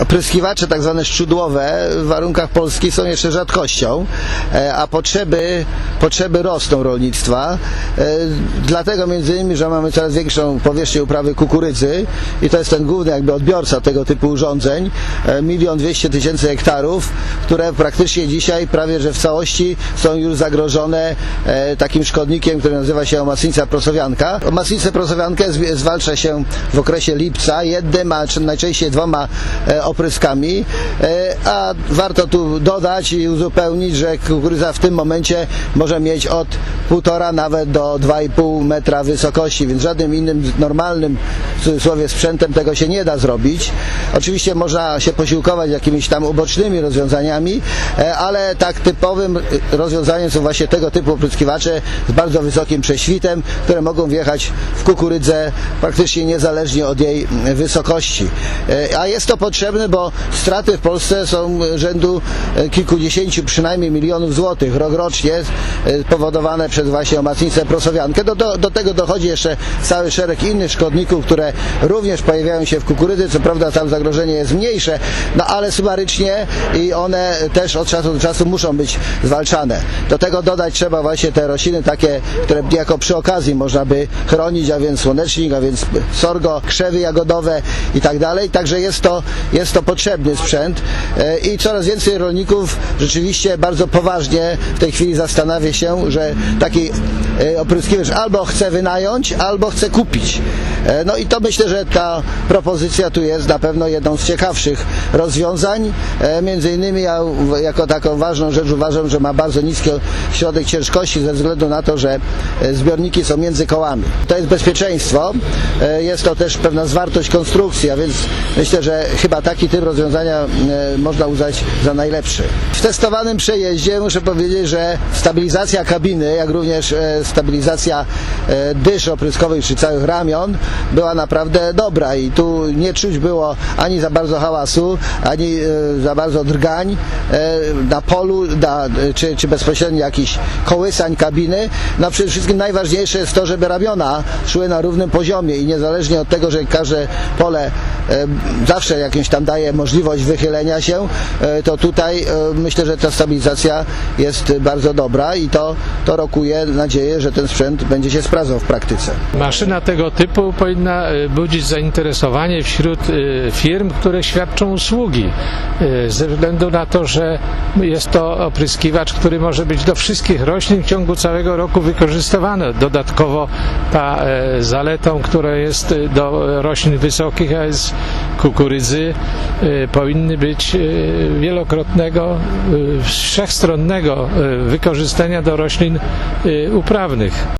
Opryskiwacze tak zwane szczudłowe w warunkach Polski są jeszcze rzadkością, e, a potrzeby, potrzeby rosną rolnictwa. E, Dlatego między innymi, że mamy coraz większą powierzchnię uprawy kukurydzy i to jest ten główny jakby odbiorca tego typu urządzeń, e, milion dwieście tysięcy hektarów, które praktycznie dzisiaj prawie że w całości są już zagrożone takim szkodnikiem, który nazywa się omacnica prosowianka. Omacnicę prosowiankę zwalcza się w okresie lipca jednym, a najczęściej dwoma opryskami, e, a warto tu dodać i uzupełnić, że kukurydza w tym momencie może mieć od 1,5 nawet do 2,5 metra wysokości, więc żadnym innym normalnym w cudzysłowie sprzętem tego się nie da zrobić. Oczywiście można się posiłkować jakimiś tam ubocznymi rozwiązaniami, e, ale tak typowym rozwiązaniem są właśnie tego typu opryskiwacze z bardzo wysokim prześwitem, które mogą wjechać w kukurydzę praktycznie niezależnie od jej wysokości. E, A jest to potrzebne, bo straty w Polsce są rzędu e, kilkudziesięciu przynajmniej milionów złotych rok rocznie e, powodowane przez właśnie omacnicę prosowiankę. Do, do, do tego dochodzi jeszcze cały szereg innych szkodników, które również pojawiają się w kukurydzy. Co prawda tam zagrożenie jest mniejsze, no ale sumarycznie i one też od czasu do czasu muszą być zwalczane. Do tego dodać trzeba właśnie te rośliny takie, które jako przy okazji można by chronić, a więc słonecznik, a więc sorgo, krzewy jagodowe i tak dalej. Także jest to, jest to potrzebny sprzęt E, i coraz więcej rolników rzeczywiście bardzo poważnie w tej chwili zastanawia się, że taki e, opryskiwacz albo chce wynająć, albo chce kupić. E, No i to myślę, że ta propozycja tu jest na pewno jedną z ciekawszych rozwiązań. E, Między innymi ja jako taką ważną rzecz uważam, że ma bardzo niski środek ciężkości ze względu na to, że e, zbiorniki są między kołami. To jest bezpieczeństwo, jest to też pewna zwartość konstrukcji, a więc myślę, że chyba taki typ rozwiązania można uznać za najlepszy. W testowanym przejeździe muszę powiedzieć, że stabilizacja kabiny, jak również stabilizacja dysz opryskowych czy całych ramion była naprawdę dobra i tu nie czuć było ani za bardzo hałasu, ani e, za bardzo drgań e, na polu, na, czy, czy bezpośrednio jakichś kołysań kabiny. No przede wszystkim najważniejsze jest to, żeby ramiona szły na równym poziomie i niezależnie od tego, że każde pole e, zawsze jakąś tam daje możliwość wychylenia się, e, to tutaj e, myślę, że ta stabilizacja jest bardzo dobra i to, to rokuje nadzieję, że ten sprzęt będzie się sprawdzał w praktyce. Maszyna tego typu powinna y, budzić zainteresowanie wśród y, firm, które świadczą usługi, y, ze względu na to, że jest to opryskiwacz, który może być do wszystkich roślin w ciągu całego roku wykorzystywany. Dodatkowo ta e, zaletą, która jest do roślin wysokich, a jest kukurydzy, powinny być wielokrotnego, wszechstronnego wykorzystania do roślin uprawnych.